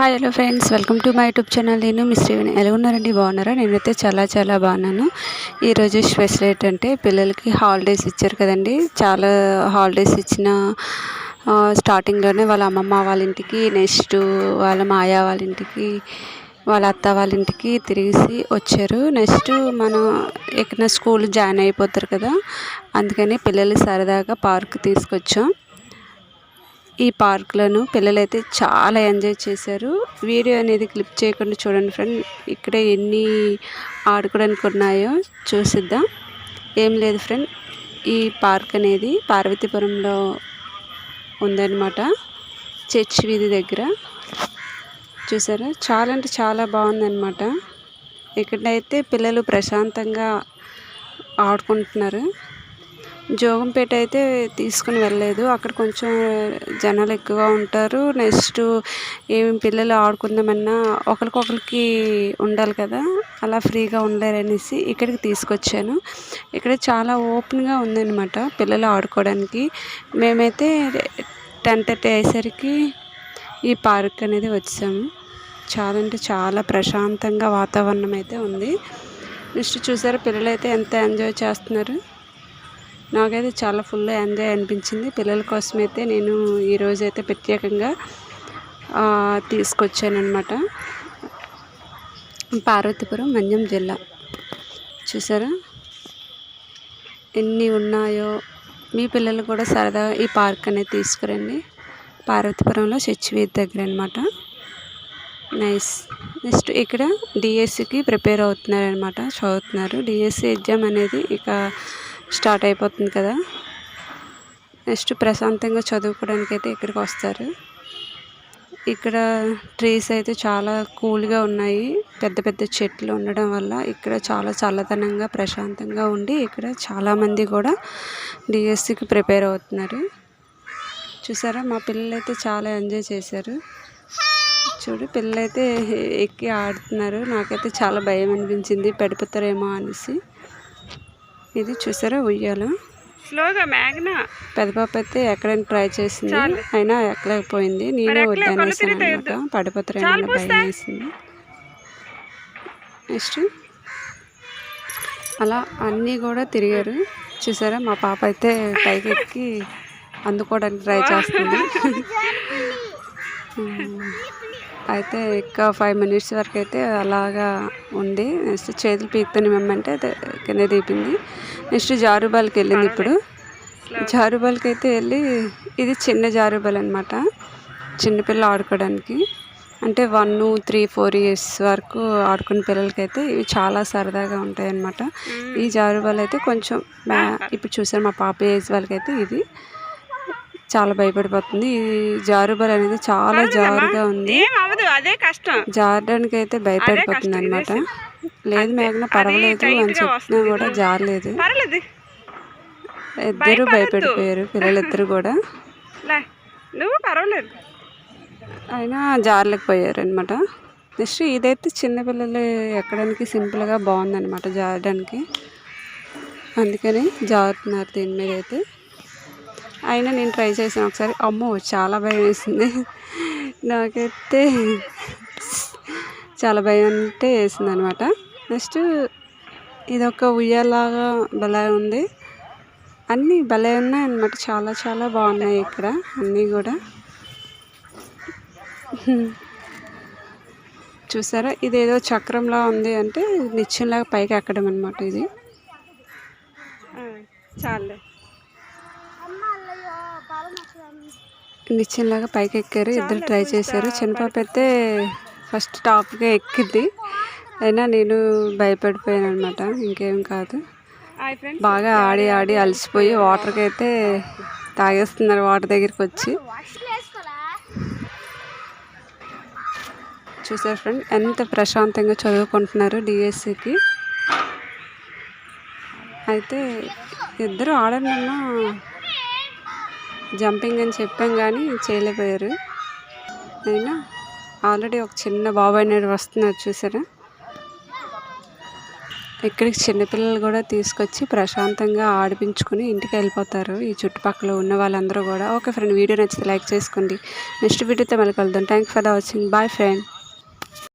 Hi hello friends welcome to my YouTube channel నేను miss Srivini ఎలా ఉన్నారండి? బాగున్నారా? నేనైతే చాలా చాలా బాగున్నాను. ఈరోజు స్పెషల్ ఏంటంటే పిల్లలకి హాలిడేస్ ఇచ్చారు కదండి. చాలా హాలిడేస్ ఇచ్చిన స్టార్టింగ్లోనే వాళ్ళ అమ్మమ్మ వాళ్ళ ఇంటికి నెక్స్ట్ వాళ్ళ మాయా వాళ్ళ ఇంటికి వాళ్ళ అత్త వాళ్ళ ఇంటికి తిరిగేసి వచ్చారు. నెక్స్ట్ మనం ఎక్కడ స్కూల్ జాయిన్ అయిపోతారు కదా. అందుకని పిల్లలు సరదాగా పార్క్ తీసుకొచ్చాం. ఈ పార్క్లను పిల్లలైతే చాలా ఎంజాయ్ చేశారు. వీడియో అనేది క్లిప్ చేయకుండా చూడండి ఫ్రెండ్. ఇక్కడ ఎన్ని ఆడుకోవడానికి ఉన్నాయో చూసిద్దాం. ఏం లేదు ఫ్రెండ్. ఈ పార్క్ అనేది పార్వతీపురంలో ఉందన్నమాట. చర్చ్ వీధి దగ్గర. చూసారా? చాలా అంటే చాలా బాగుందన్నమాట. ఇక్కడైతే పిల్లలు ప్రశాంతంగా ఆడుకుంటున్నారు. జోగంపేట అయితే తీసుకుని వెళ్ళలేదు. అక్కడ కొంచెం జనాలు ఎక్కువగా ఉంటారు. నెక్స్ట్ ఏం పిల్లలు ఆడుకుందామన్నా ఒకరికొకరికి ఉండాలి కదా. అలా ఫ్రీగా ఉండలేరనేసి ఇక్కడికి తీసుకొచ్చాను. ఇక్కడ చాలా ఓపెన్గా ఉందన్నమాట పిల్లలు ఆడుకోవడానికి. మేమైతే టెన్ థర్టీ అయ్యేసరికి ఈ పార్క్ అనేది వచ్చాము. చాలా అంటే చాలా ప్రశాంతంగా వాతావరణం అయితే ఉంది. నెక్స్ట్ చూసారా పిల్లలు అయితే ఎంత ఎంజాయ్ చేస్తున్నారు? నాకైతే చాలా ఫుల్ ఎంజాయ్ అనిపించింది. పిల్లల కోసం అయితే నేను ఈరోజు అయితే ప్రత్యేకంగా తీసుకొచ్చానమాట పార్వతీపురం మంజం జిల్లా. చూసారా? ఎన్ని ఉన్నాయో. మీ పిల్లలు కూడా సరదాగా ఈ పార్క్ అనేది తీసుకురండి. పార్వతీపురంలో వీధి దగ్గర అనమాట నైస్. నెక్స్ట్ ఇక్కడ డిఎస్సికి ప్రిపేర్ అవుతున్నారనమాట చదువుతున్నారు. డిఎస్సి ఎగ్జామ్ అనేది ఇక స్టార్ట్ అయిపోతుంది కదా. నెక్స్ట్ ప్రశాంతంగా చదువుకోవడానికి అయితే ఇక్కడికి వస్తారు. ఇక్కడ ట్రీస్ అయితే చాలా కూల్గా ఉన్నాయి. పెద్ద పెద్ద చెట్లు ఉండడం వల్ల ఇక్కడ చాలా చల్లదనంగా ప్రశాంతంగా ఉండి ఇక్కడ చాలామంది కూడా డిఎస్సికి ప్రిపేర్ అవుతున్నారు. చూసారా? మా పిల్లలు అయితే చాలా ఎంజాయ్ చేశారు. చూడు పిల్లలైతే ఎక్కి ఆడుతున్నారు. నాకైతే చాలా భయం అనిపించింది. పడిపోతారేమో అనేసి. ఇది చూసారా ఉయ్యాల? స్లోగా మ్యాగ్నా? పెద్ద పాప అయితే ఎక్కడైనా ట్రై చేసింది. అయినా ఎక్కలేకపోయింది. నేనే వద్దనేసాను అనమాట. పడిపోతారేమో అన్న భయం వేసింది నెక్స్ట్. అలా అన్నీ కూడా తిరిగారు. చూసారా? మా పాప అయితే పైకి ఎక్కి అందుకోవడానికి ట్రై చేస్తుంది. అయితే ఇంకా ఫైవ్ మినిట్స్ వరకు అయితే అలాగా ఉంది. నెక్స్ట్ చేతులు పీకుతుంది మేమంటే కింద దీపింది నెక్స్ట్ జారుబాల్కి వెళ్ళింది ఇప్పుడు. జారుబాల్కి అయితే వెళ్ళి ఇది చిన్న జారుబాల్ అనమాట చిన్నపిల్ల ఆడుకోవడానికి. అంటే వన్ త్రీ ఫోర్ ఇయర్స్ వరకు ఆడుకునే పిల్లలకైతే ఇవి చాలా సరదాగా ఉంటాయి అన్నమాట ఈ జారుబాల్ అయితే కొంచెం ఇప్పుడు చూసారు మా పాప ఏజ్ వాళ్ళకైతే ఇది చాలా భయపడిపోతుంది. ఈ జారుబాల్ అనేది చాలా జారుగా ఉంది. అదే కష్టం. జారడానికి అయితే భయపడిపోతుంది అనమాట లేదు మేఘన పర్వాలేదు అని చెప్పినా కూడా జారలేదు. పర్లేదు ఇద్దరు భయపడిపోయారు పిల్లలిద్దరు కూడా. నువ్వు పర్వాలేదు. అయినా జారలేకపోయారు అనమాట నెక్స్ట్ ఇదైతే చిన్నపిల్లలు ఎక్కడానికి సింపుల్గా బాగుందన్నమాట జారడానికి. అందుకని జారుతున్నారు దీని మీద అయితే. అయినా నేను ట్రై చేశాను ఒకసారి. అమ్మో చాలా భయం వేసింది. నాకైతే చాలా భయం అంటే వేసింది అనమాట నెక్స్ట్ ఇదొక ఉయ్యాలాగా భలే ఉంది. అన్నీ భలే ఉన్నాయి అన్నమాట చాలా చాలా బాగున్నాయి ఇక్కడ. అన్నీ కూడా. చూసారా? ఇదేదో చక్రంలా ఉంది అంటే నిత్యంలాగా పైకి ఎక్కడం అనమాట ఇది చాలే. నిత్యంలాగా పైకి ఎక్కారు ఇద్దరు ట్రై చేశారు. చిన్నపాప అయితే ఫస్ట్ టాప్గా ఎక్కింది. అయినా నేను భయపడిపోయాను అనమాట ఇంకేం కాదు. బాగా ఆడి ఆడి అలసిపోయి వాటర్కి అయితే తాగేస్తున్నారు వాటర్ దగ్గరికి వచ్చి. చూసారు ఫ్రెండ్ ఎంత ప్రశాంతంగా చదువుకుంటున్నారు డిఎస్సికి. అయితే ఇద్దరు ఆడనన్నా జంపింగ్ అని చెప్పాం కానీ చేయలేకపోయారు. అయినా ఆల్రెడీ ఒక చిన్న బాబాయ్ నాయుడు వస్తున్నారు చూసారా? ఇక్కడికి చిన్నపిల్లలు కూడా తీసుకొచ్చి ప్రశాంతంగా ఆడిపించుకుని ఇంటికి వెళ్ళిపోతారు. ఈ చుట్టుపక్కల ఉన్న వాళ్ళందరూ కూడా. ఓకే ఫ్రెండ్ వీడియో నచ్చితే లైక్ చేసుకోండి. నెక్స్ట్ వీడియోతో మళ్ళీ కలుద్దాం. Thanks for the watching bye friend